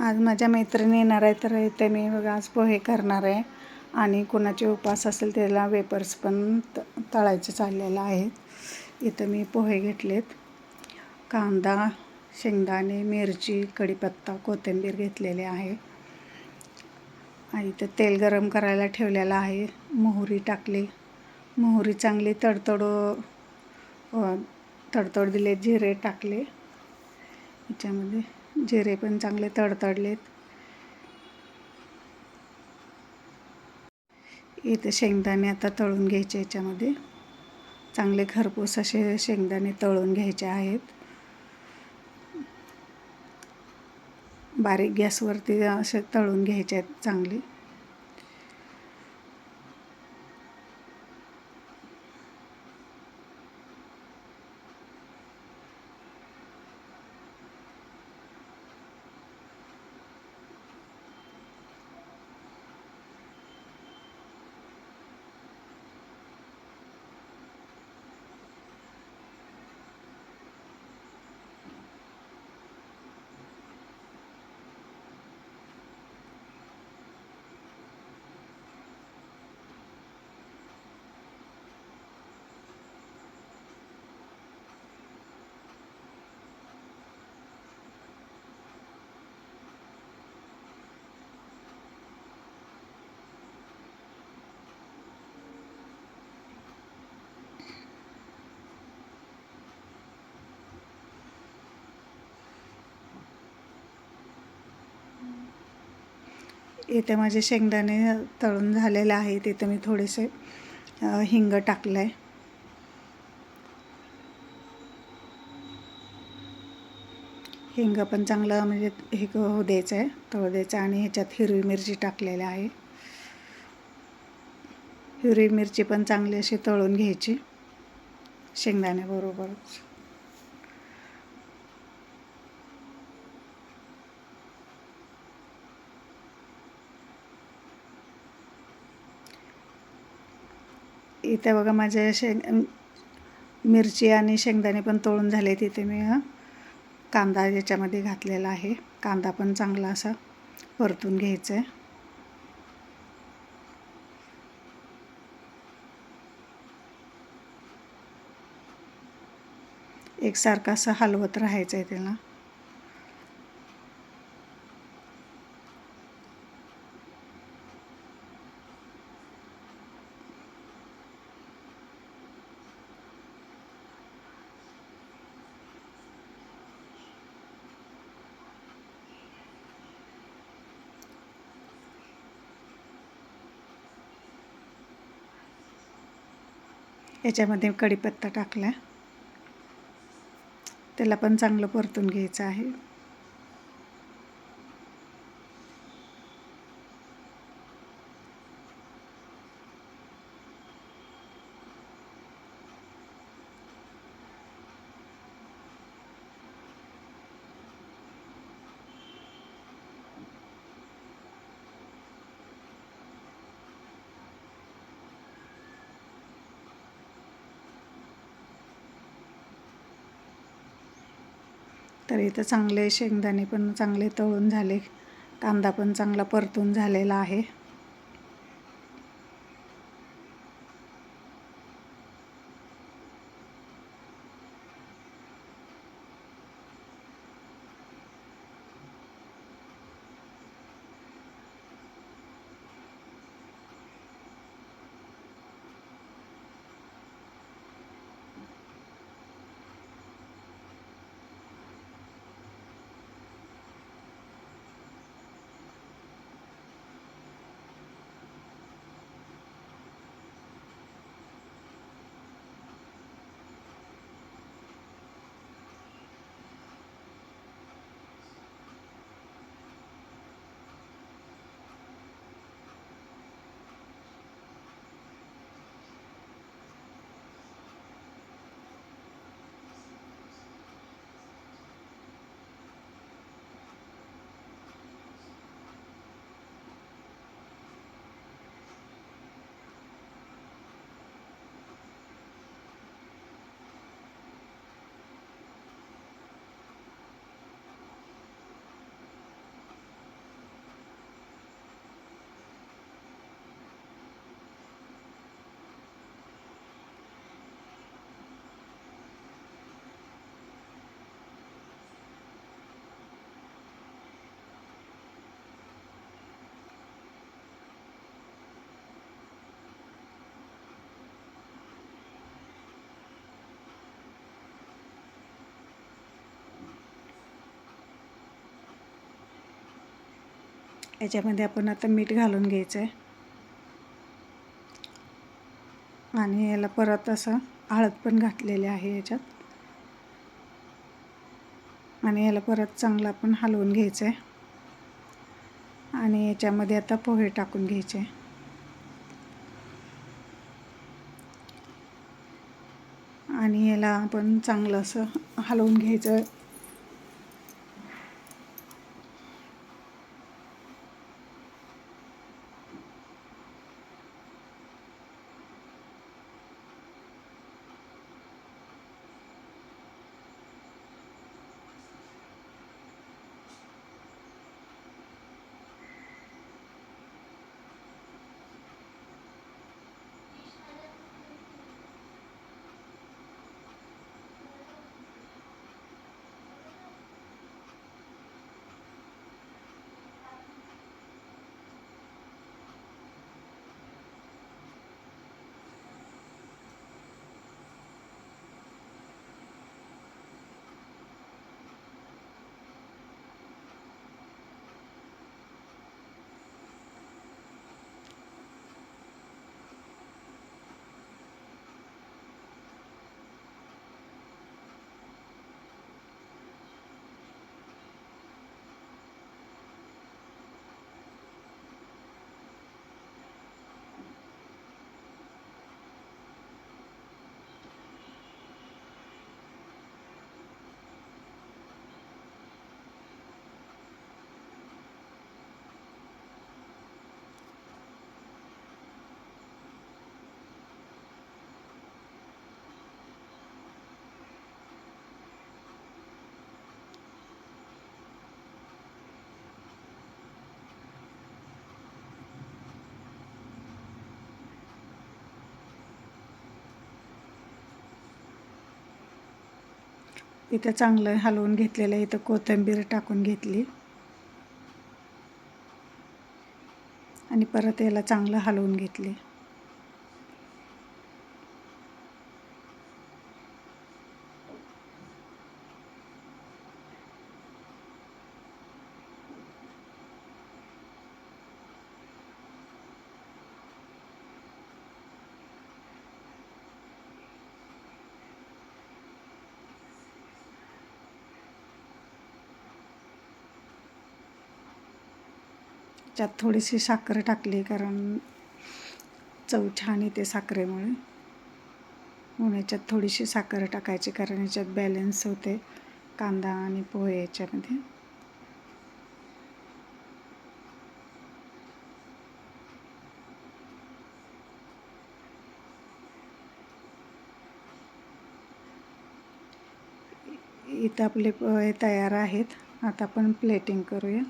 आज माझ्या मैत्रिणी येणार आहे तर इथे मी बघा आज पोहे करणार आहे. आणि कोणाचे उपास असेल त्याला वेपर्स पण त तळायचे चाललेलं आहे इथं मी पोहे घेतलेत. कांदा शेंगदाणे मिरची कढीपत्ता कोथिंबीर घेतलेले आहे. आणि इथं तेल गरम करायला ठेवलेलं आहे. मोहरी टाकली. मोहरी चांगली तडतड तडतड दिले जिरे टाकले. याच्यामध्ये जिरे पण चांगले तडतडलेत. इथे शेंगदाणे आता तळून घ्यायचे याच्यामध्ये. चांगले खरपूस असे शेंगदाणे तळून घ्यायचे आहेत. बारीक गॅसवरती असे तळून घ्यायचे आहेत चांगले. इथे माझे शेंगदाणे तळून झालेले आहेत. इथे मी थोडेसे हिंग टाकलं आहे हिंग पण चांगलं म्हणजे हे क- द्यायचं आहे तळू द्यायचं आणि ह्याच्यात हिरवी मिरची टाकलेली आहे. हिरवी मिरची पण चांगली अशी तळून घ्यायची शेंगदाण्याबरोबरच इथे बघा माझे शेंग मिरची आणि शेंगदाणे पण तळून झाले तिथे मी कांदा याच्यामध्ये घातलेला आहे. कांदा पण चांगला असा परतून घ्यायचा आहे एकसारखं असं हलवत राहायचं आहे त्याला. याच्यामध्ये कढीपत्ता टाकला. त्याला पण चांगलं परतून घ्यायचं आहे. तर इथं चांगले शेंगदाणे पण चांगले तळून झाले. कांदा पण चांगला परतून झालेला आहे. याच्यामध्ये आपण आता मीठ घालून घ्यायचं आहे आणि याला परत असं हळद पण घातलेली आहे याच्यात. आणि याला परत चांगलं आपण हलवून घ्यायचं आहे आणि याच्यामध्ये आता पोहे टाकून घ्यायचे. आणि याला आपण चांगलं असं हलवून घ्यायचं. इथं चांगलं हलवून घेतलेलं इथं कोथिंबीर टाकून घेतली. आणि परत याला चांगलं हलवून घेतले. त्यात थोडीशी साखर टाकली कारण चव छान येते साखरेमुळे. म्हणून याच्यात थोडीशी साखर टाकायची कारण याच्यात बॅलन्स होते कांदा आणि पोहे याच्यामध्ये. इथं आपले पोहे तयार आहेत. आता आपण प्लेटिंग करूया.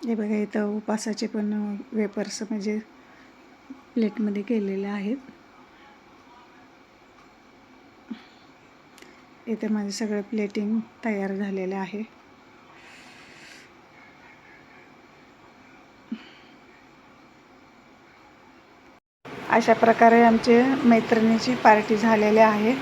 हे बघा इथं उपासाचे पण वेपर्स म्हणजे प्लेटमध्ये केलेले आहेत. इथे माझे सगळं प्लेटिंग तयार झालेलं आहे. अशा प्रकारे आमचे मैत्रिणीची पार्टी झालेली आहे.